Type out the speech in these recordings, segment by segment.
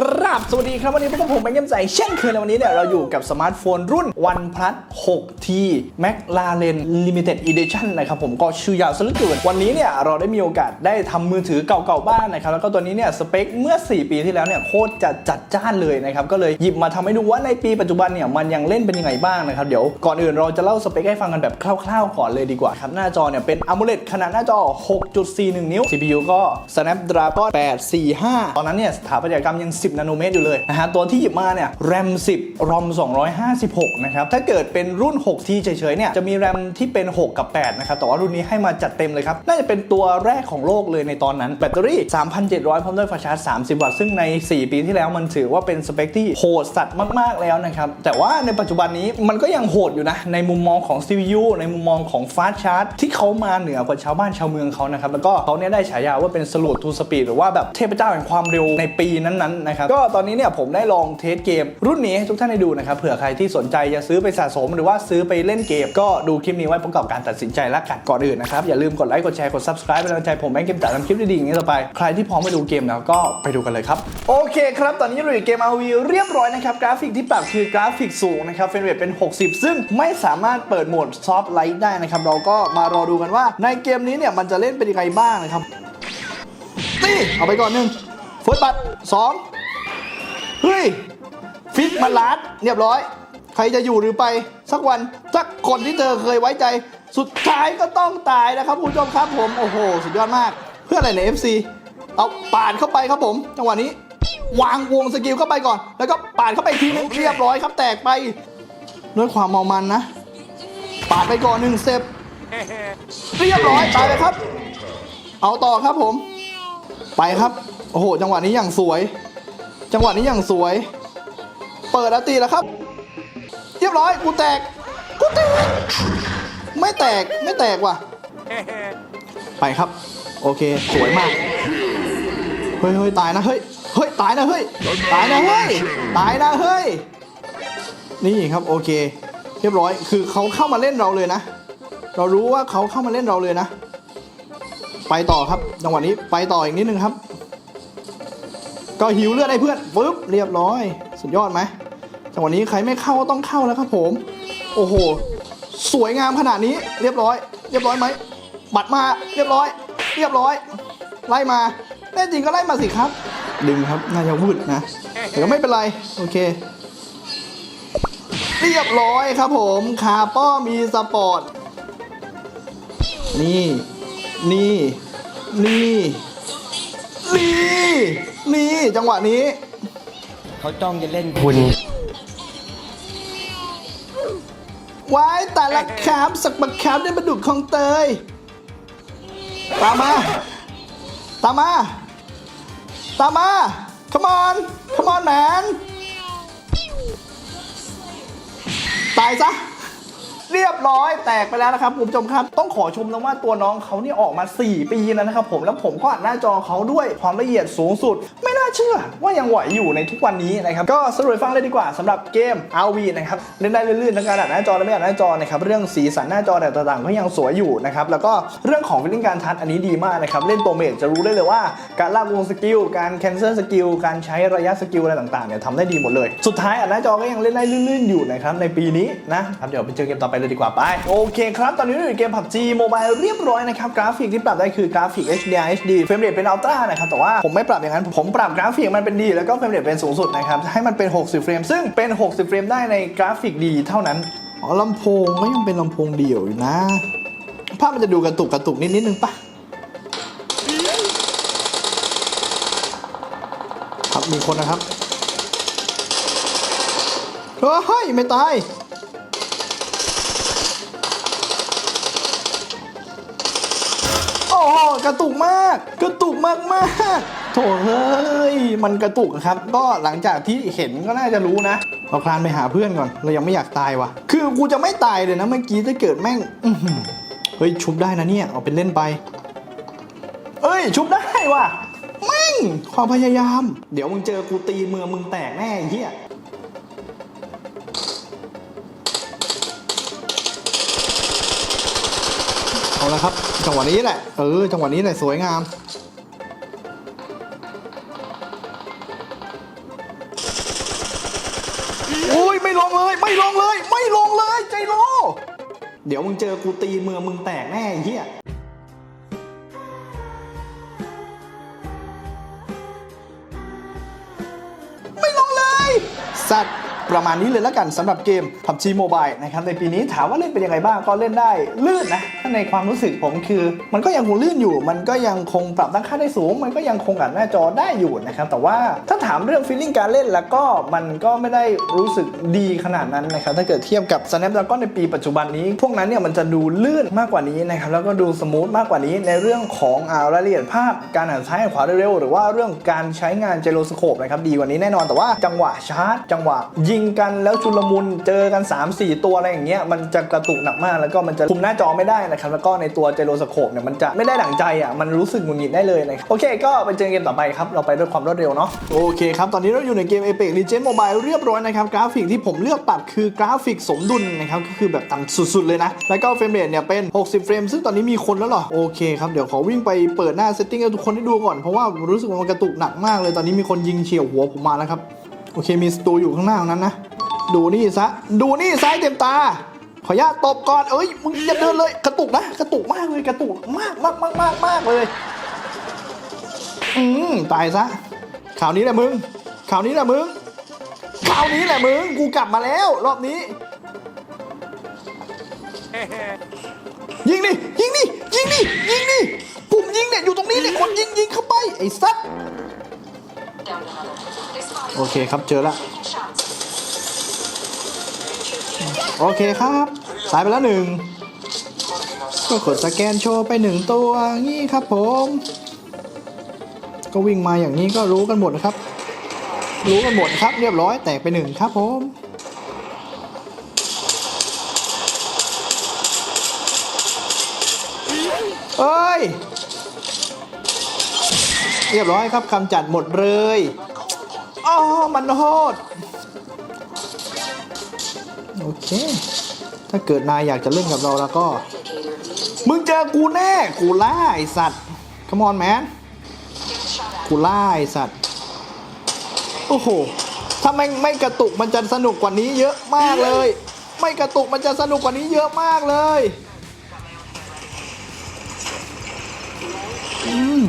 ครับ สวัสดีครับ วันนี้พวกบผมแบงค์เยี่ยมใจเช่นเคยในวันนี้เนี่ยเราอยู่กับสมาร์ทโฟนรุ่น OnePlus 6T McLaren Limited Edition นะครับผมก็ชื่อยาวซะเหลือเกินวันนี้เนี่ยเราได้มีโอกาสได้ทำมือถือเก่าๆบ้างนะครับ แล้วก็ตัวนี้เนี่ยสเปคเมื่อ 4 ปีที่แล้วเนี่ยโคตรจะจัดจ้านเลยนะครับ ก็เลยหยิบมาทำให้ดูว่าในปีปัจจุบันเนี่ยมันยังเล่นเป็นยังไงบ้างนะครับ เดี๋ยวก่อนอื่นเราจะเล่าสเปคให้ฟังกันแบบคร่าวๆก่อนเลยดีกว่าครับหน้าจอเนี่ยเป็น AMOLED ขนาดหน้าจอ 6.41 นิ้ว CPU ก็ Snapdragon 845 ตอนนั้นเนี่ยสถาปัตยกรรมยัง10นาโนเมตรอยู่เลยนะฮะตัวที่หยิบมาเนี่ย RAM 10 ROM 256 นะครับ ถ้าเกิดเป็นรุ่น 6T เฉยๆ เนี่ย จะมี RAM ที่เป็น 6 กับ 8 นะครับ แต่ว่ารุ่นนี้ให้มาจัดเต็มเลยครับ น่าจะเป็นตัวแรกของโลกเลยในตอนนั้น แบตเตอรี่ 3,700 พร้อมด้วยไฟาชาร์จ 30 วัตต์ ซึ่งใน 4 ปีที่แล้วมันถือว่าเป็นสเปคที่โหดสัตว์มากๆแล้วนะครับ แต่ว่าในปัจจุบันนี้มันก็ยังโหดอยู่นะ ในมุมมองของ CPU ในมุมมองของฟาสชาร์จที่เขามาเหนือกว่าชาวบ้านชาวเมืองเขานะครับ แล้วก็เขาเนี่ยได้ฉายาว่าเป็นสลูดทูสปีดหรือว่าแบบเทพเจ้าแห่งความเร็วในปีนั้นๆนะครับก็ตอนนี้เนี่ยผมได้ลองเทสเกม รุ่นนี้ให้ทุกท่านได้ดูนะครับเผื่อใครที่สนใจจะซื้อไปสะสมหรือว่าซื้อไปเล่นเกม ก็ดูคลิปนี้ไว้ประกอบการตัดสินใจละกันก่อนอื่นนะครับอย่าลืมกดไลค์กดแชร์กด subscribe เป็นกำลังใจผมแบงค์เกมจ่าทำคลิปดีๆอย่างนี้ต่อไปใครที่พร้อมไปดูเกมแล้วก็ไปดูกันเลยครับโอเคครับตอนนี้เราอยู่เกม RV เรียบร้อยนะครับกราฟิกที่ปรับคือกราฟิกสูงนะครับเฟรมเรทเป็น 60 ซึ่งไม่สามารถเปิดโหมดซอฟต์ไลท์ได้นะครับเราก็มารอดูกันว่าในเกมนี้เนี่ยมันจะเล่นเป็นยังไงบ้างนะครับนี่เอาไปก่อนหนึ่งฟุตบัตสอง เฮ้ย ฟิตมาลัดเรียบร้อย ใครจะอยู่หรือไป สักวัน สักคนที่เธอเคยไว้ใจ สุดท้ายก็ต้องตายนะครับคุณผู้ชมครับผม โอ้โห สุดยอดมาก เพื่ออะไรใน FC เอาปาดเข้าไปครับผม จังหวะนี้ วางวงสกิลเข้าไปก่อน แล้วก็ปาดเข้าไปทีนึงเรียบร้อยครับแตกไปด้วยความเมามันนะ ปาดไปก่อนหนึ่งเซฟเรียบร้อยตายเลยครับ เอาต่อครับผม ไปครับ โอ้โห จังหวะนี้อย่างสวย จังหวะนี้อย่างสวย เปิดอาตีแล้วครับ เรียบร้อยกูแตกกูแตก ไม่แตกไม่แตกว่ะ ไปครับ โอเคสวยมาก เฮ้ยเฮ้ยตายนะเฮ้ยเฮ้ยตายนะเฮ้ยตายนะเฮ้ยตายนะเฮ้ยนี่ครับโอเค เรียบร้อยคือเขาเข้ามาเล่นเราเลยนะ เรารู้ว่าเขาเข้ามาเล่นเราเลยนะ ไปต่อครับจังหวะนี้ไปต่ออีกนิดนึงครับ ก็หิวเลือดให้เพื่อนปึ๊บเรียบร้อย สุดยอดไหมจังหวะนี้ใครไม่เข้าก็ต้องเข้าแล้วครับผม โอ้โห สวยงามขนาดนี้เรียบร้อย เรียบร้อยไหมบัตรมาเรียบร้อย เรียบร้อย ไล่มาแน่จริงก็ไล่มาสิครับ ดึงครับน่าจะวืดนะ แต่ก็ไม่เป็นไรโอเค เรียบร้อยครับผมคาป้อมีสปอร์ตนี่ นี่ นี่ นี่นี่จังหวะนี้ เขาจ้องจะเล่นคุณไว้แต่ละแคมสักบักแคมได้มาดุดของเตย ตามมา ตามมา ตามมา come on come on man ตายซะ เรียบร้อยแตกไปแล้วนะครับคุณผู้ชมครับ ต้องขอชมนะว่าตัวน้องเขาเนี่ยออกมา 4 ปีแล้วนะครับผมแล้วผมก็อัดหน้าจอเขาด้วยความละเอียดสูงสุด ไม่น่าเชื่อว่ายังไหวอยู่ในทุกวันนี้นะครับก็สรุปฟังเลยดีกว่าสำหรับเกม RV นะครับเล่นได้ลื่นๆทั้งการอัดหน้าจอและไม่อัดหน้าจอนะครับเรื่องสีสันหน้าจอแต่ต่างๆก็ยังสวยอยู่นะครับแล้วก็เรื่องของฟิลลิ่งการทัชอันนี้ดีมากนะครับเล่นตัวเมจจะรู้ได้เลยว่าการลากวงสกิลการแคนเซิลสกิลการใช้ระยะสกิลอะไรต่างๆเนี่ยทำได้ดีหมดเลย สุดท้ายอัดหน้าจอก็ยังเล่นได้ลื่นๆอยู่นะครับในปีนี้นะครับเดี๋ยวไปเจอเกมต่อไปเลยดีกว่าไป โอเคครับ ตอนนี้อยู่ในเกม PUBG Mobile เรียบร้อยนะครับ กราฟิกที่ปรับได้คือกราฟิก HDR HD เฟรมเรทเป็นอัลตร้านะครับ แต่ว่าผมไม่ปรับอย่างนั้น ผมปรับกราฟิกมันเป็นดี แล้วก็เฟรมเรทเป็นสูงสุดนะครับ ให้มันเป็น 60 เฟรม ซึ่งเป็น 60 เฟรมได้ในกราฟิกดีเท่านั้น อ๋อลำโพงก็ยังเป็นลำโพงเดี่ยวอยู่นะ ภาพมันจะดูกระตุกกระตุกนิดนิดนึงปะครับมีคนนะครับเฮ้ยไม่ตาย กระตุกมาก กระตุกมากมากโถเฮ้ย มันกระตุกครับ ก็หลังจากที่เห็นก็น่าจะรู้นะเราคลานไปหาเพื่อนก่อน เรายังไม่อยากตายวะคือกูจะไม่ตายเลยนะเมื่อกี้ถ้าเกิดแม่งเฮ้ยชุบได้นะเนี่ย เอาเป็นเล่นไป เอ้ย ชุบได้ว่ะแม่งความพยายาม เดี๋ยวมึงเจอกูตีเมืองมึงแตกแน่เฮีย แล้วครับ จังหวะนี้แหละ เออ จังหวะนี้แหละสวยงาม โอ้ย ไม่ลงเลย ไม่ลงเลย ไม่ลงเลย ใจโล เดี๋ยวมึงเจอกูตีเมือมึงแตกแน่เฮียไม่ลงเลย สัตว์ ประมาณนี้เลยแล้วกันสำหรับเกม PUBG Mobile นะครับในปีนี้ถามว่าเล่นเป็นยังไงบ้างก็เล่นได้ลื่นนะถ้าในความรู้สึกผมคือ มันก็ยังคงลื่นอยู่ มันก็ยังคงปรับตั้งค่าได้สูง มันก็ยังคงอัดหน้าจอได้อยู่นะครับแต่ว่าถ้าถามเรื่อง feeling การเล่นแล้วก็มันก็ไม่ได้รู้สึกดีขนาดนั้นนะครับถ้าเกิดเทียบกับ Snapdragon ในปีปัจจุบันนี้ พวกนั้นเนี่ยมันจะดูลื่นมากกว่านี้นะครับแล้วก็ดูสมูทมากกว่านี้ในเรื่องของอารายละเอียดภาพการหันซ้ายขวาเร็วๆหรือว่าเรื่องการใช้งานเจโรสโคปนะครับดีกว่านี้แน่นอนแต่ว่าจังหวะชาร์จ จังหวะยิงกันแล้วชุลมุนเจอกัน 3-4 ตัวอะไรอย่างเงี้ยมันจะกระตุกหนักมากแล้วก็มันจะคุมหน้าจอไม่ได้นะครับแล้วก็ในตัวเจโรสโคปเนี่ยมันจะไม่ได้ดั่งใจอะมันรู้สึกหงุดหงิดได้เลยนะครับโอเค ก็ไปเจอเกมต่อไปครับเราไปด้วยความรวดเร็วเนาะโอเคครับตอนนี้เราอยู่ในเกม Apex Legends Mobile เรียบร้อยนะครับกราฟิกที่ผมเลือกปรับคือกราฟิกสมดุลนะครับก็คือแบบต่ำสุดๆเลยนะแล้วก็เฟรมเรทเนี่ยเป็น 60 เฟรมซึ่งตอนนี้มีคนแล้วหรอโอเคครับเดี๋ยวขอวิ่งไปเปิดหน้าเซตติ้งให้ทุกคนได้ดูก่อนเพราะว่ารู้สึกว่ามันกระตุกหนักมากเลยตอนนี้มีคนยิงเฉียวหัวผมมาแล้วครับ โอเคมีสตูอยู่ข้างหน้าตรงนั้นนะ ดูนี่ซะ ดูนี่ซ้ายเต็มตา ขออนุญาตตบก่อน เอ้ย มึงอย่าเดินเลย กระตุกนะ กระตุกมากเลย กระตุกมากมากมากมากมากเลย อืมตายซะ ข่าวนี้แหละมึง ข่าวนี้แหละมึง ข่าวนี้แหละมึง กูกลับมาแล้ว รอบนี้ ยิงดิ ยิงดิ ยิงดิ ยิงดิ ปุ่มยิงเนี่ยอยู่ตรงนี้เนี่ยคนยิงยิงเข้าไป ไอ้สัตว์ โอเคครับเจอละโอเคครับตายไปแล้วหนึ่งก็กดสแกนโชว์ไปหนึ่งตัวงี้ครับผม ก็วิ่งมาอย่างนี้ก็รู้กันหมดนะครับ รู้กันหมดครับเรียบร้อยแตกไปหนึ่งครับผมเอ้ย เรียบร้อยครับคำจัดหมดเลยอ๋อมันโหดโอเค ถ้าเกิดนายอยากจะเล่นกับเราแล้วก็ มึงเจอกูแน่ กูล่าไอสัตว์ come on man กูล่าไอสัตว์ โอ้โห ถ้าไม่ไม่กระตุกมันจะสนุกกว่านี้เยอะมากเลย ไม่กระตุกมันจะสนุกกว่านี้เยอะมากเลยอืม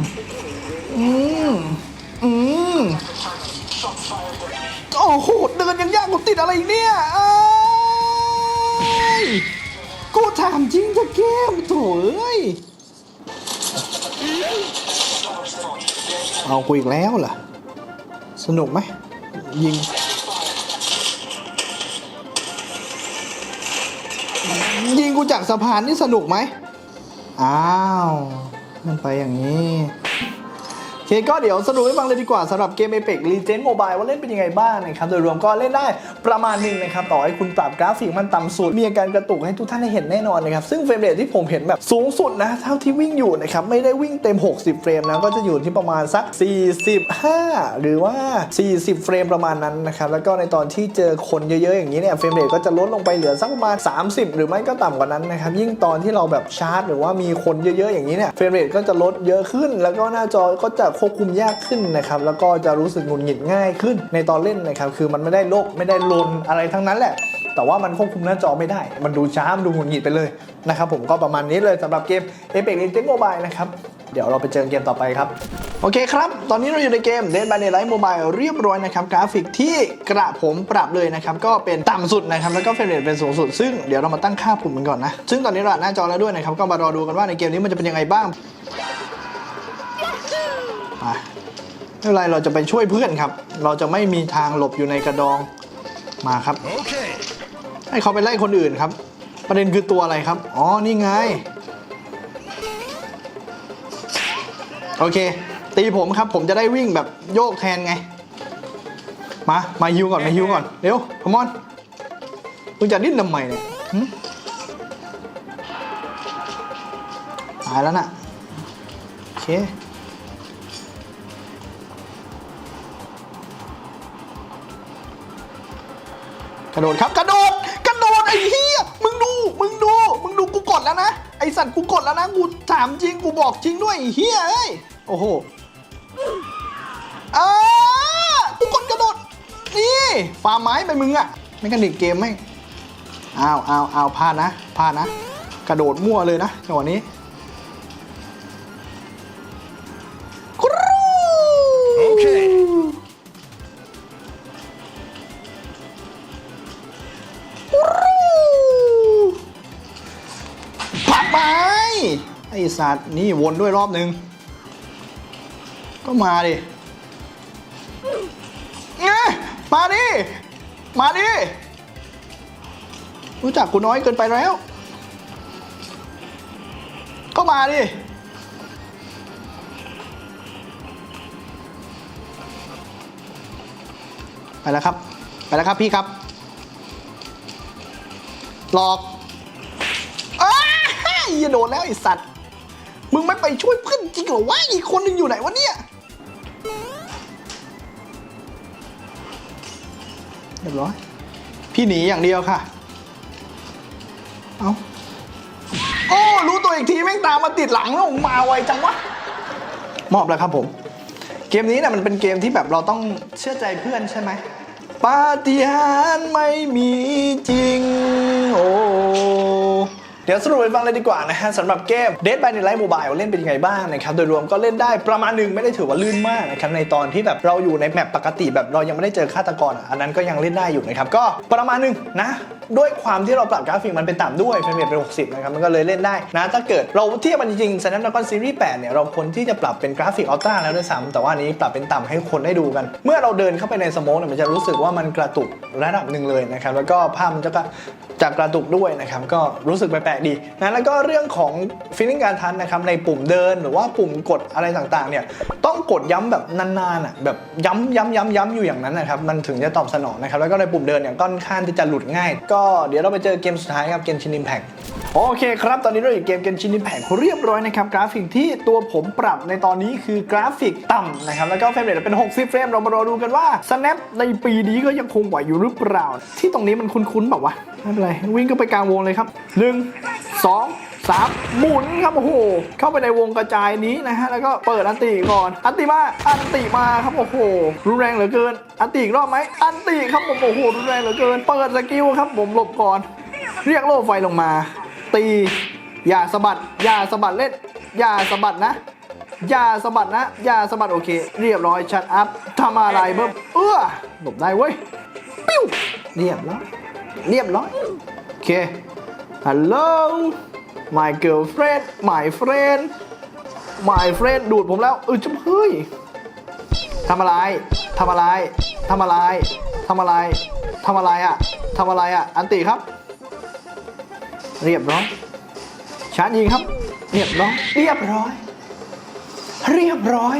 อืมอืมโอ้โหเดินยังยากกูติดอะไรอีกเนี่ยเอ้ยกูถามจริงจะแก้มโถเอ้ยเอากูอีกแล้วเหรอ สนุกไหม ยิงยิงกูจากสะพานนี่สนุกไหม อ้าว มันไปอย่างนี้ เคก็เดี๋ยวสรุปให้ฟังเลยดีกว่าสำหรับเกม Apex Legends Mobile ว่าเล่นเป็นยังไงบ้างนะครับ โดยรวมก็เล่นได้ประมาณหนึ่งนะครับ ต่อให้คุณปรับกราฟิกมันต่ำสุด มีอาการกระตุกให้ทุกท่านได้เห็นแน่นอนนะครับ ซึ่งเฟรมเรทที่ผมเห็นแบบสูงสุดนะ เท่าที่วิ่งอยู่นะครับ ไม่ได้วิ่งเต็ม 60 เฟรมนะ ก็จะอยู่ที่ประมาณสัก 45 หรือว่า 40 เฟรมประมาณนั้นนะครับ แล้วก็ในตอนที่เจอคนเยอะๆอย่างนี้เนี่ยเฟรมเรทก็จะลดลงไปเหลือสักประมาณ 30 หรือไม่ก็ต่ำกว่านั้นนะครับยิ่งตอนที่เราแบบชาร์จ หรือว่ามีคนเยอะๆอย่างนี้เนี่ยเฟรมเรทก็จะลดเยอะขึ้น แล้วก็หน้าจอก็จะควบคุมยากขึ้นนะครับแล้วก็จะรู้สึกหงุดหงิดง่ายขึ้นในตอนเล่นนะครับคือมันไม่ได้โลกไม่ได้ลนอะไรทั้งนั้นแหละ แต่ว่ามันควบคุมหน้าจอไม่ได้ มันดูช้ามันดูหงุดหงิดไปเลยนะครับผมก็ประมาณนี้เลยสำหรับเกม Apex Legends Mobile นะครับเดี๋ยวเราไปเจอเกมต่อไปครับ โอเคครับ ตอนนี้เราอยู่ในเกม Dead by Daylight Mobile เรียบร้อยนะครับ กราฟิกที่กระผมปรับเลยนะครับ ก็เป็นต่ำสุดนะครับ แล้วก็เฟรมเรทเป็นสูงสุด ซึ่งเดี๋ยวเรามาตั้งค่าปุ่มกันก่อนนะ ซึ่งตอนนี้เราหน้าจอแล้วด้วยนะครับ ก็มารอดูกันว่าในเกมนี้มันจะเป็นยังไงบ้าง ไปไม่เป็นไรเราจะไปช่วยเพื่อนครับ เราจะไม่มีทางหลบอยู่ในกระดองมาครับ ให้เขาไปไล่คนอื่นครับ ประเด็นคือตัวอะไรครับ อ๋อ นี่ไง โอเค ตีผมครับ ผมจะได้วิ่งแบบโยกแทนไง มา มาฮิวก่อน มาฮิวก่อน เร็วพมอนมึงจะดิ้นทำไมเนี่ยหึตายแล้วน่ะ โอเค กระโดดครับกระโดดกระโดดไอ้เหี้ยมึงดูมึงดูมึงดูกูกดแล้วนะไอสัตว์กูกดแล้วนะกูถามจริงกูบอกจริงด้วยไอ้เหี้ยเอ้ยโอ้โหอ้ากูกดกระโดดนี่ฟาร์มไม้ไปมึงอะไม่กันดิกเกมไม่อ้าวอ้าวอ้าวพลาดนะพลาดนะ กระโดดมั่วเลยนะจังหวะนี้ ไอสัตว์นี่วนด้วยรอบนึง ก็มาดิเงี้ยมาดิ มาดิ รู้จักกูน้อยเกินไปแล้ว ก็มาดิ ไปแล้วครับ ไปแล้วครับพี่ครับ หลอกอ้ายอย่าโดนแล้วไอสัตว์ มึงไม่ไปช่วยเพื่อนจริงเหรอวะ อีกคนหนึ่งอยู่ไหนวะเนี่ย เรียบร้อย พี่หนีอย่างเดียวค่ะ เอาโอ้ รู้ตัวอีกทีแม่งตามมาติดหลังแล้วมาไวจังวะ มอบแล้วครับผม เกมนี้เนี่ยมันเป็นเกมที่แบบเราต้องเชื่อใจเพื่อนใช่ไหมปาฏิหาริย์ไม่มีจริง โอ้ เดี๋ยวสรุปให้ฟังเลยดีกว่านะฮะสำหรับเกม Dead by Daylight Mobile เล่นเป็นยังไงบ้างนะครับโดยรวมก็เล่นได้ประมาณหนึ่งไม่ได้ถือว่าลื่นมากนะครับในตอนที่แบบเราอยู่ในแมปปกติแบบเรายังไม่ได้เจอฆาตกรอันนั้นก็ยังเล่นได้อยู่นะครับก็ประมาณหนึ่งนะด้วยความที่เราปรับกราฟิกมันเป็นต่ำด้วยเฟรมเรทเป็น 60 นะครับ มันก็เลยเล่นได้นะถ้าเกิดเราเทียบมันจริงๆ Snapdragon Series 8 เนี่ย เราควรที่จะปรับเป็นกราฟิกอัลตร้าแล้วด้วยซ้ำแต่ว่านี้ปรับเป็นต่ำให้คนได้ดูกัน เมื่อเราเดินเข้าไปในสโมกเนี่ยมันจะรู้สึกว่ามันกระตุกระดับหนึ่งเลยนะครับแล้วก็ภาพมันจะก็จะกระตุกด้วยนะครับก็รู้สึกแปลกๆดีนะแล้วก็เรื่องของ feeling การทันนะครับในปุ่มเดินหรือว่าปุ่มกดอะไรต่างๆเนี่ยต้องกดย้ำแบบนานๆอะแบบย้ำย้ำย้ำย้ำอยู่อย่างนั้นนะครับมันถึงจะตอบสนองนะครับแล้วก็ในปุ่มเดินเนี่ยก็ค่อนข้างที่จะหลุดง่าย ก็เดี๋ยวเราไปเจอเกมสุดท้ายครับเกมชินิมแพ t โอเคครับ ตอนนี้เราอยู่เกมเกมชินิมแพ t เรียบร้อยนะครับกราฟิกที่ตัวผมปรับในตอนนี้คือกราฟิกต่ำนะครับแล้วก็เฟรมเรทเป็น 60 เฟรมเรามารอดูกันว่า Snap ในปีนี้ก็ยังคงไหวอยู่หรือเปล่า ที่ตรงนี้มันคุ้นๆแบบว่าไม่เป็นไรวิ่งก็ไปกลางวงเลยครับหนึ่ง สองสามหมุนครับโอ้โหเข้าไปในวงกระจายนี้นะฮะแล้วก็เปิดอันติก่อน อันติมาอันติมาครับโอ้โหรุนแรงเหลือเกิน อันติอีกรอบไหมอันติครับผมโอ้โหรุนแรงเหลือเกิน เปิดสกิลครับผมหลบก่อน เรียกโล่ไฟลงมา ตี อย่าสะบัด อย่าสะบัดเล่น อย่าสะบัดนะอย่าสะบัดนะอย่าสะบัดโอเค เรียบร้อยชัดอัพทำอะไรเพิ่มเอื้อหลบได้เว้ยปิ้วเรียบร้อยเรียบร้อยโอเค ฮัลโหล my girlfriend my friend my friend ดูดผมแล้วเออจุ๊บเฮ้ยทำอะไรทำอะไรทำอะไรทำอะไรทำอะไรอะทำอะไรอะ อันติครับ เรียบร้อยชาร์จยิงครับ เรียบร้อย เรียบร้อย เรียบร้อย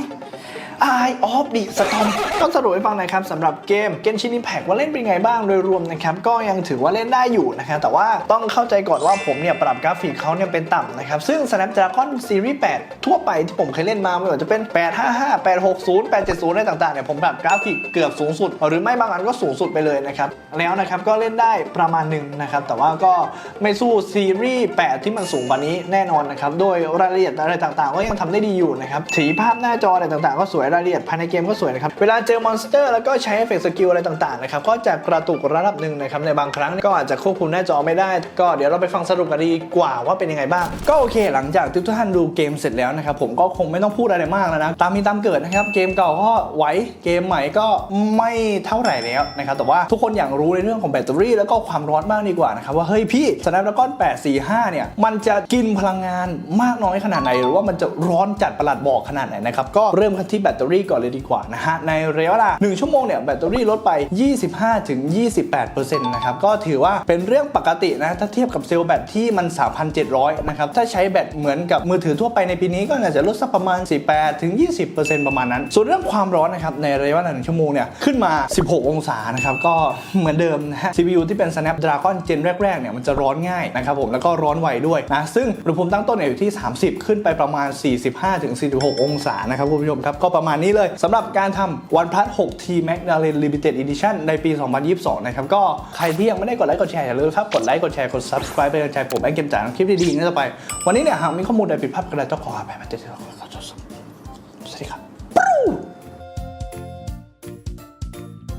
Eye of the Storm ต้องสรุปให้ฟังนะครับสำหรับเกม Genshin Impact ว่าเล่นเป็นไงบ้างโดยรวมนะครับก็ยังถือว่าเล่นได้อยู่นะครับแต่ว่าต้องเข้าใจก่อนว่าผมเนี่ยปรับกราฟิกเขาเนี่ยเป็นต่ำนะครับซึ่ง Snapdragon Series 8 ทั่วไปที่ผมเคยเล่นมาไม่ว่าจะเป็น 855 860 870อะไรต่างๆเนี่ยผมปรับกราฟิกเกือบสูงสุด หรือไม่บางอันก็สูงสุดไปเลยนะครับแล้วนะครับก็เล่นได้ประมาณหนึ่งนะครับแต่ว่าก็ไม่สู้ซีรีส์8 ที่มันสูงกว่านี้แน่นอนนะครับโดยรายละเอียดอะไรต่างๆ ก็ยังทำได้ดีอยู่นะครับสีภาพหน้าจออะไรต่างๆ ก็สวยรายละเอียดภายในเกมก็สวยนะครับ เวลาเจอมอนสเตอร์แล้วก็ใช้เอฟเฟกต์สกิลอะไรต่างๆนะครับก็จะกระตุกระดับหนึ่งนะครับในบางครั้งก็อาจจะควบคุมหน้าจอไม่ได้ ก็เดี๋ยวเราไปฟังสรุปกันดีกว่าว่าเป็นยังไงบ้าง ก็โอเค หลังจากทุกท่านดูเกมเสร็จแล้วนะครับผมก็คงไม่ต้องพูดอะไรมากแล้วนะตามมีตามเกิดนะครับเกมเก่าก็ไหวเกมใหม่ก็ไม่เท่าไหร่แล้วนะครับแต่ว่าทุกคนอยากรู้ในเรื่องของแบตเตอรี่ แล้วก็ความร้อนบ้างดีกว่านะครับว่าเฮ้ยพี่ Snapdragon 845 เนี่ยมันจะกินพลังงานมากน้อยขนาดไหน หรือว่ามันจะร้อนจัดประหลัดบอกขนาดไหนนะครับก็เริ่มกันที่แบตเตอรี่ก่อนเลยดีกว่านะฮะ ในระยะเวลา 1 ชั่วโมงเนี่ยแบตเตอรี่ลดไป 25-28%นะครับ ก็ถือว่าเป็นเรื่องปกตินะ ถ้าเทียบกับเซลล์แบตที่มัน 3,700 นะครับ ถ้าใช้แบตเหมือนกับมือถือทั่วไปในปีนี้ก็น่าจะลดสักประมาณ 18-20%ประมาณนั้น ส่วนเรื่องความร้อนนะครับ ในระยะเวลา 1 ชั่วโมงเนี่ย ขึ้นมา 16 องศานะครับ ก็เหมือนเดิมนะฮะ CPU ที่เป็น Snapdragon Gen แรกๆ เนี่ย มันจะร้อนง่ายนะครับผม แล้วก็ร้อนไวด้วยนะ ซึ่งอุณหภูมิตั้งต้นเนี่ยอยู่ที่ 30 ขึ้นไปประมาณ 45-46 องศานะครับคุณผู้ชมครับ ก็ประมาณนี้เลยสำหรับการทำ OnePlus 6T Magdalene Limited Edition ในปี 2022 นะครับ ก็ใครที่ยังไม่ได้กดไลค์กดแชร์อย่าลืมครับ กดไลค์กดแชร์กด subscribe เป็นกำลังใจผมแอนเกมจ่ายคลิปดีๆนี้ต่อไป วันนี้เนี่ยหากมีข้อมูลใดผิดพลาดก็ได้ต้องขออภัยมาเจอกัน